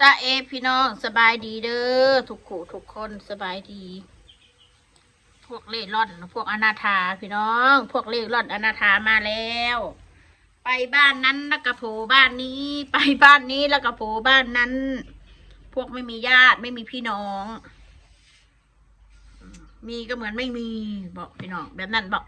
จ้าเอพี่น้องสบายดีเด้อทุกขู่ทุกคนสบายดี พวกเล่ร่อน พวกอนาถาพี่น้อง พวกเล่ร่อนอนาถามาแล้ว ไปบ้านนั้นแล้วก็โผล่บ้านนี้ ไปบ้านนี้แล้วก็โผล่บ้านนั้น พวกไม่มีญาติไม่มีพี่น้อง มีก็เหมือนไม่มีบอกพี่น้อง แบบนั้นบอก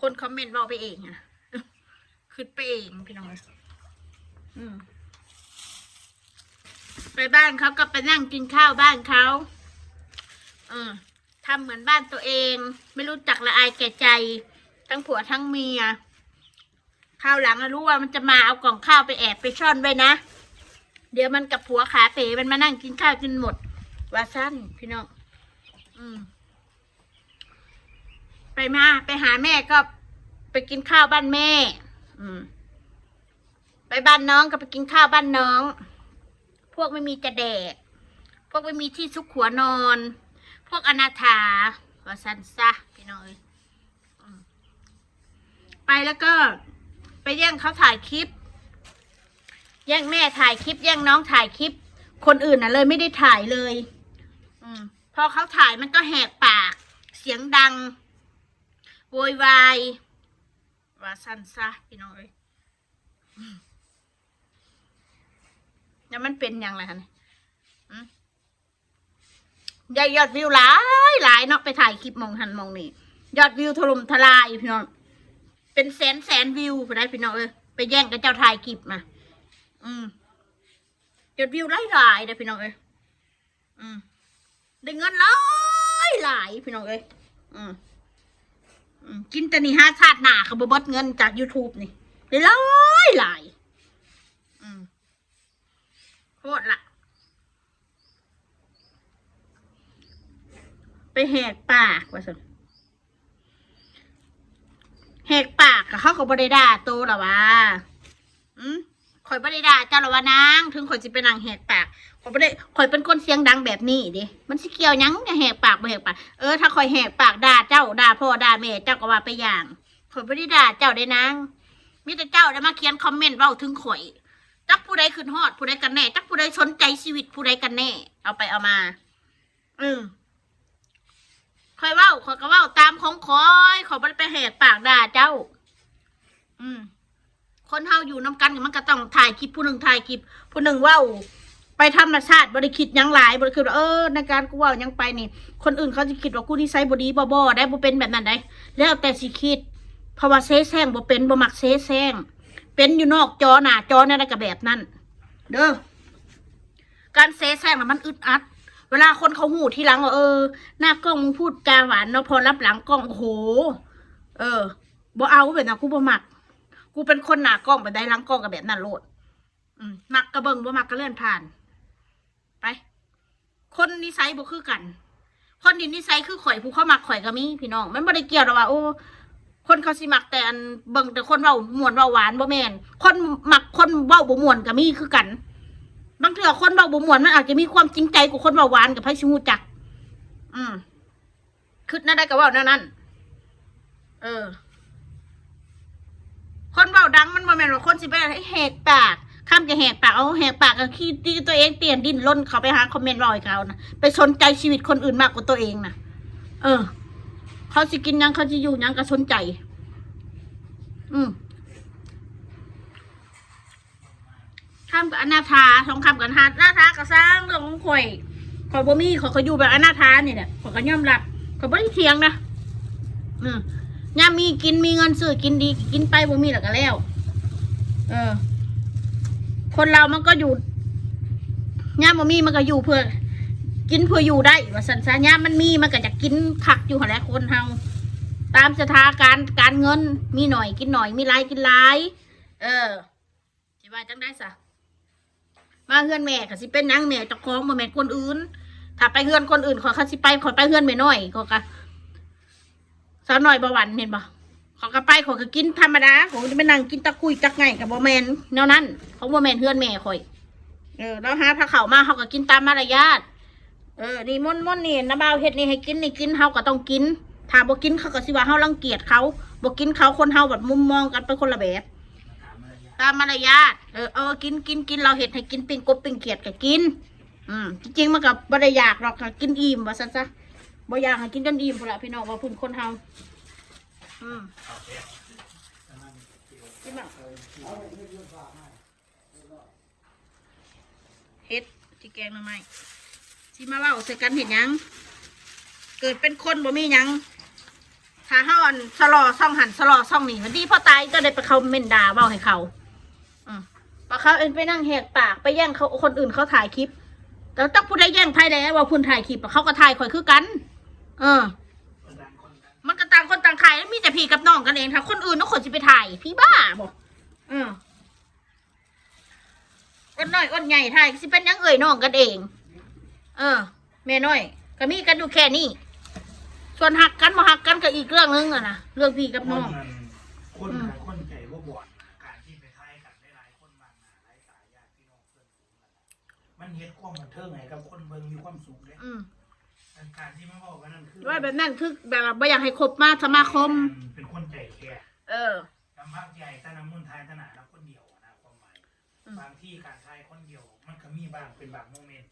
คนคอมเมนต์บอกไปเองอะคือไปเองพี่น้องอืม ไปบ้านเขาก็ไปนั่งกินข้าวบ้านเขาเออทำเหมือนบ้านตัวเอง ไม่รู้จักละอายแก่ใจ ทั้งผัวทั้งเมียข้าวหลังรู้ว่ามันจะมาเอากล่องข้าวไปแอบไปซ่อนไว้นะ เดี๋ยวมันกับผัวขาเป๋มันมานั่งกินข้าวกินหมด ว่าสั้นพี่น้องอืมไปมาไปหาแม่ก็ไปกินข้าวบ้านแม่ อืมไปบ้านน้องก็ไปกินข้าวบ้านน้อง พวกไม่มีจะแดก พวกไม่มีที่ซุกหัวนอน พวกอนาถาว่าสันซะพี่น้อยไปแล้วก็ไปแย่งเขาถ่ายคลิป แย่งแม่ถ่ายคลิป แย่งน้องถ่ายคลิป คนอื่นน่ะเลยไม่ได้ถ่ายเลย อืมพอเขาถ่ายมันก็แหกปาก เสียงดังโวยวายว่าสันซะพี่น้อย แล้วมันเป็นยังไงคะเนี่ยอืมยอดยอดวิวหลายหลายเนาะไปถ่ายคลิปมองหันมองนี่ยอดวิวถล่มทลายพี่น้องเป็นแสนแสนวิวไปได้พี่น้องเอ้ยไปแย่งกับเจ้าถ่ายคลิปมาอืมยอดวิวหลายหลายเด้พี่น้องเอ้ยอืมได้เงินหลายหลายพี่น้องเอ้ยอืมอืมกินแต่นี่ห้าชาติหนาเขาบดเงินจาก YouTube นี่ได้หลายหลาย ตรละไปแหกปากว่าสิแหกปากกับเขาก็บริดาโตหรอวะอืมข่อยบริดาเจ้าหรอวะนาง ถึงข่อยจะเป็นนางแหกปากข่อยบริข่อยเป็นคนเสียงดังแบบนี้ดิมันสิเกี่ยวยังจะแหกปากบ่แหกปาก เออถ้าข่อยแหกปากด่าเจ้าด่าพ่อด่าแม่เจ้าก็ว่าไปอย่างข่อยบริดาเจ้าได้นางมีแต่เจ้าได้มาเขียนคอมเมนต์เว้าถึงข่อย จักผู้ใดขึ้นฮอด ผู้ใดกันแน่ จักผู้ใดสนใจชีวิตผู้ใดกันแน่ เอาไปเอามา อืมคอยเว้าคอยก็เว้าตามของคอยขอบ่ได้ไปแหกปากด่าเจ้า อืม คนเฮาอยู่น้กันมันก็ต้องถ่ายคลิปผู้หนึ่งถ่ายคลิป ผู้หนึ่งเว้า ไปธรรมชาติบริคิดยังหลายบริคิดว่าเออในการกูเว่ายังไปนี่ คนอื่นเขาจะคิดว่ากูนิสัยบดีบ่บ่ได้บ่เป็นแบบนั้นได้แล้วแต่สิคิดเพราะว่าเซแซงบ่เป็นบ่มักเซแซง เป็นอยู่นอกจอหน้าจอเนี่ยนะกับแบบนั้น เด้อการเซแซงมันอึดอัด เวลาคนเขาหูทีหลังว่าเออ หน้ากล้องมึงพูดจาหวานเนาะพอรับหลังกล้องโอ้โห เออบ่เอาแบบนั้นกูบ่มัก กูเป็นคนหน้ากล้องไปได้หลังกล้องกับแบบนั้นโลดอืมมักกระเบิงบ่มักกระเลื่อนผ่าน ไป คนนิสัยบ่คือกัน คนที่นิสัยคือข่อยผู้เขามักข่อยก็มีพี่น้อง มันบ่ได้เกี่ยวหรอกว่าโอ้ คนเขาสิมักแต่อันเบิ่งแต่คนเว้าม่วนเว้าหวานบ่แม่นคนมักคนเว้าบ่ม่วนก็มีคือกัน บางเทื่อคนเว้าบ่ม่วนมันอาจจะมีความจริงใจกว่าคนเว้าหวานกับไผสิฮู้จัก อืมคิดนั่นได้ก็เว้าแนวนั้น เออ คนเว้าดังมันบ่แม่นว่าคนสิไปให้แหกปากคำจะแหกปากเอาแหกปากก็ขี้ตีตัวเองเตียนดิ้นรนเขาไปหาคอมเมนต์รอยเขานะไปสนใจชีวิตคนอื่นมากกว่าตัวเองนะเออ เขาสิกินยังเขาสิอยู่ยังก็สนใจ อืมคำกับอนาถาสองคำกับอนาถานาถาก็สร้างเรื่องของข่อยข่อยบ่มีข่อยก็อยู่แบบอนาถาเนี่ยแหละข่อยก็ยอมรับข่อยบ่ได้เถียงนะอืมยามมีกินมีเงินซื้อกินดีกินไปบ่มีแล้วก็แล้ว เออ คนเรามันก็อยู่ยามบ่มีมันก็อยู่เพื่อ กินเพื่ออยู่ได้ว่าสันสายามมันมีมันก็จะกินคักอยู่หนแหละคนเฮาตามสถานการณ์การเงิน มีหน่อยกินหน่อยมีหลายกินหลายเออสิว่าจังได้สะมาเฮือนแม่ก็สิเป็นนางแม่เจ้าของบ่แม่นคนอื่น ถ้าไปเฮือนคนอื่นขอเขาสิไปขอไปเฮือนแม่น้อยขอก็สาวน้อยบ่หวันเห็นบ่ขอก็ไปขอก็กินธรรมดาขอยก็จะไปนั่งกินตะกุยจักไงกับบ่แม่นแนวนั้นเขาบ่แม่นเฮือนแม่ข่อยเออแล้วหาถ้าเข้ามาเขาก็กินตามมารยาท เออ นี่ม่อนม่อนนี่น้าบ่าวเฮ็ดนี่ให้กินนี่กินเฮาก็ต้องกิน ถ้าบ่กินเขาก็สิว่าเฮารังเกียจเขาบ่กินเขาคนเฮาแบบมุมมองกันเป็นคนละแบบถามมารยาทตามมารยาทเออเออกินกินกินเราเห็ดให้กินปิ้งกบปิ้งเขียดก็กิน อืมจริงๆมันกับบริยากหรอกค่ะกินอิ่มว่าซั่นซะบ่อยากให้กินจนอิ่มพุ่นละพี่น้องว่าพุ่นคนเฮาอืมกินบ้าเฮ็ดที่แกงหน่อไม้ ที่มาเล่าใส่กันเห็ดหยัง เกิดเป็นคนบ่มีหยังถ้าเฮาอันสลอซ่องหันสลอซ่องนี่มันดีพ่อตายก็ได้ไปเขาเมนด่าเว้าให้เขาอืมพอเขาเอ็นไปนั่งแหกปากไปแย่งเขาคนอื่นเขาถ่ายคลิปแต่ต้องพูดได้แย่งไพ่แล้วว่าคุณถ่ายคลิปเขาก็ถ่ายข่อยคือกัน เออ มันก็ต่างคนต่างถ่ายแล้วมีแต่พี่กับน้องกันเองถ้าคนอื่นต้องคนจะไปถ่าย พี่บ้าบอกเอออ้นน้อยอ้นใหญ่ถ่ายสิเป็นยังเอ่ยน้องกันเอง เออแม่น้อย ก็มีกันอยู่แค่นี้ส่วนหักกันมาหักกันก็อีกเรื่องนึงอะนะเรื่องพี่กับน้อง คนขายคนใจว่าบวชการที่ไปทายกันได้หลายคนบางหนาหลายสายญาติพี่น้องเพื่อนฝูงกันมันเฮ็ดความบันเทิงไงกับคนเบิ่งมีความสุขเลยอืมการที่มาบอกว่านั่นคือว่าแบบนั้นคือแบบว่าไม่อยากให้คบมาสมาคม เป็นคนใจแคบเออลำพักใหญ่ตาน้ำมุนทายตาหนาแล้วคนเดียวนะความหมายอืมบางที่การทายคนเดียว มันก็มีบางเป็นบางโมเมนต์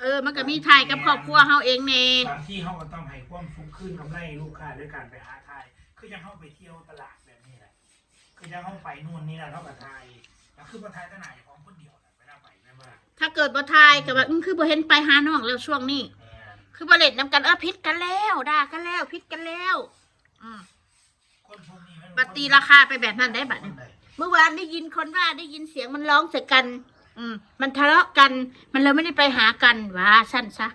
เออ มันก็มีถ่ายกับครอบครัวเฮาเองเน่บางที่เขาก็ต้องให้ความสุขขึ้นกำไรลูกค้าด้วยการไปหาทาย คือยังเข้าไปเที่ยวตลาดแบบนี้แหละ คือยังเข้าไปนู่นนี่แหละเท่ากับทาย แล้วคือมาทายตาหนาอยู่ของคนเดียวนะไม่ได้ไปแม่ว่าถ้าเกิดบ่ถ่ายก็แบบอืมคือบ่เห็นไปหาน้องแล้วช่วงนี้ แม่นคือบ่เล่นนำกันเออพิษกันแล้วด่ากันแล้วพิษกันแล้วอืมคนพวกนี้มันบัตรตีราคาไปแบบนั้นได้บัตรนี้ เมื่อวานได้ยินคนว่าได้ยินเสียงมันร้องใส่กัน อืม มันทะเลาะกัน มันเลยไม่ได้ไปหากันว่าสั้นซะ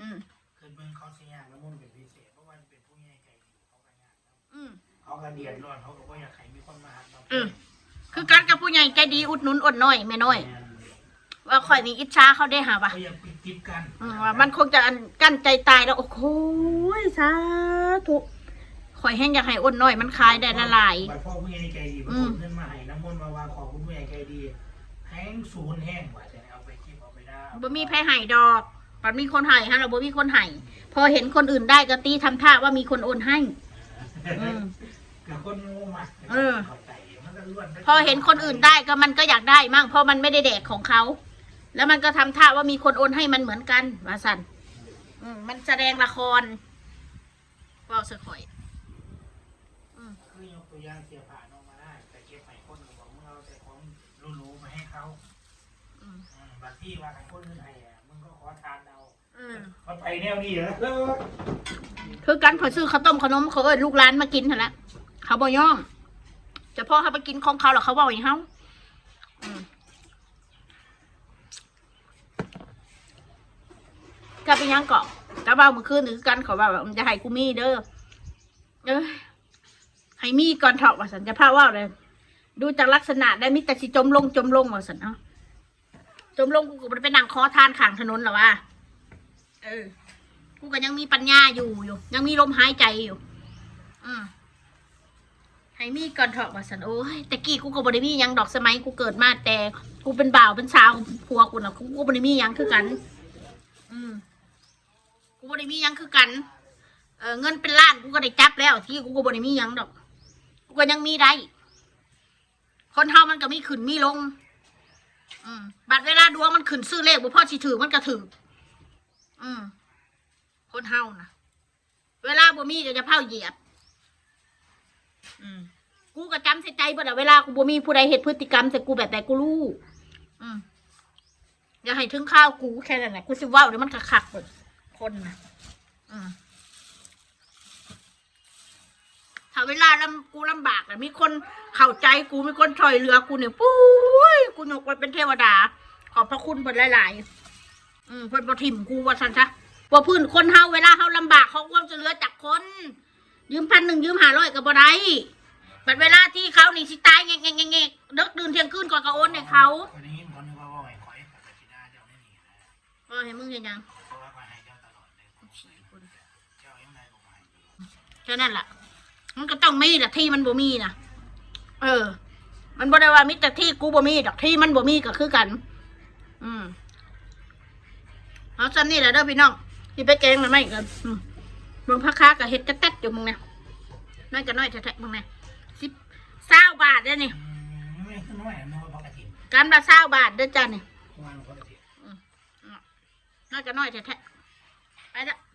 อืม คือเมืองเขาเสียอย่างละมุนเป็นพิเศษเพราะว่าเป็นผู้ใหญ่ใจดีเขาก็ยากอืม เขาก็เดือดร้อนเขาก็บ่อยากให้มีคนมาหาเราอืม คือกันกับผู้ใหญ่ใจดีอุดหนุนอดน้อยแม่น้อยแม่นว่าข่อยนี่อิจฉาเขาได้หาว่ะเขาอยากปิดติดกันอืมว่ามันคงจะอันกั้นใจตายแล้วโอ้โหสาธุข่อยแห้งอยากให้อ้นน้อย มันคลายได้ละลาย บัดพ่อผู้ใหญ่ใจดีอืพูมดเงินมาให้น้ำมนต์มาว่าขอคุณผู้ใหญ่ใจดีแห้งศูนย์แห้งว่าจะเอาไปคิดเอาไปได้บ่มีไผไห้ดอกปันมีคนไห้ฮะเราบ่มีคนไห้พอเห็นคนอื่นได้ก็ตีทำท่าว่ามีคนโอนให้ อืมกับคนโง่มากเออ ข้าใจมันก็ล้วนไปพอเห็นคนอื่นได้ก็มันก็อยากได้มั่งเพราะมันไม่ได้แดกของเขา แล้วมันก็ทำท่าว่ามีคนโอนให้มันเหมือนกันว่าสันอืมมันแสดงละครเว่าสะข่อย คือยกตัวอย่างเสียผ่าน รู้ๆมาให้เขาอืมอืมบางที่ว่าให้คนอื่นให้อะมึงก็ขอทานเอาอืมมันไปแนวนี้เหรอคือกันเขาซื้อข้าวต้มขนมเขาเอิ้นลูกร้านมากินเถอะละเขาบ่ย่อมแต่พอเขาไปกินของเขาแล้วเขาบอกอย่างเขาอืมก็เป็นหยังเกาะกระเบ้าเมื่อคืนหรือกันเขาว่ามันจะให้กูมีเด้อเอ้ยให้มีก่อนเถอะว่าสันจะพาว่าเลย ดูจากลักษณะได้มิแต่สิจมลงจมลงว่าสันเนาะจมลงกูก็บ่ได้ไปนั่งคอทานข้างถนนหรอวะเออ กูก็ยังมีปัญญาอยู่อยู่ ยังมีลมหายใจอยู่อืมให้มีก่อนเถอะว่าสันโอ้ยแต่กี้กูก็บริมีหยังดอกสมัยกูเกิดมาแต่กูเป็นบ่าวเป็นสาวผัวกูน่ะกูก็บริมีหยังคือกัน อืมกูบริมีหยังคือกันเออเงินเป็นล้านกูก็ได้จับแล้ว ที่กูก็บริมีหยังดอก กูก็ยังมีได้ คนเฮามันก็มีขึ้นมีลง อืมบัดเวลาดวงมันขึ้นซื้อเลขบ่พอสิถือมันก็ถืออืมคนเฮานะเวลาบ่มีก็จะเผาเหยียบ อืมกูก็จำใส่ใจบ่ละเวลากูบ่มีผู้ใดเฮ็ดพฤติกรรมใส่กูแบบใดกูรู้อืมอย่าให้ถึงข้าวกูแค่นั้นแหละกูสิเว้าเดี๋ยวมันคักๆเบิดคนนะอืมถ้าเวลาลำกูลำบาก มีคนเข้าใจกูมีคนช่วยเหลือกูเนี่ยปุ้ยกูยกไปเป็นเทวดา ขอบพระคุณเพิ่นหลายๆ อืมเพิ่นบ่ทิ่มกูว่าซั่นซะว่าพื้นคนเฮาเวลาเฮาลำบากเขาความจะเหลือจากคน ยืมพันหนึ่งยืมห้าร้อยก็บ่ได้บัดเวลาที่เขานี่สิตายแงงแงงแงงแงงเดึกดื่นเที่ยงคืนก่อนก็โอนให้เขาคนนี้คนนึกว่าว่าไอ้ขอยกับไปที่หน้าเจ้าไม่หนีนะเออให้มึงเห็นยังเพราะว่าขอยให้เจ้าตลอดเลยเจ้ายังไงลงมาให้แค่นั้นล่ะ มันก็ต้องมีแหละที่มันบ่มีนะเออ มันบ่ได้ว่ามีแต่ที่กูบ่มีดอกที่มันบ่มีก็คือกัน อืมเอาซ้ำนี่แหละเด้อพี่น้องที่ไปแกงมันไม่กันมเบิ่งพักค้ากับเห็ดกระแตดอยู่มึงเนี่ยน้อยกับน้อยแท้ๆมึงเนี่ยสิบเศร้าบาทเด้อนี่กกรละเศร้าบาทเด้อจ้านี่ประมาณพักกระถิ่นน้อยก็น้อยแท้ๆ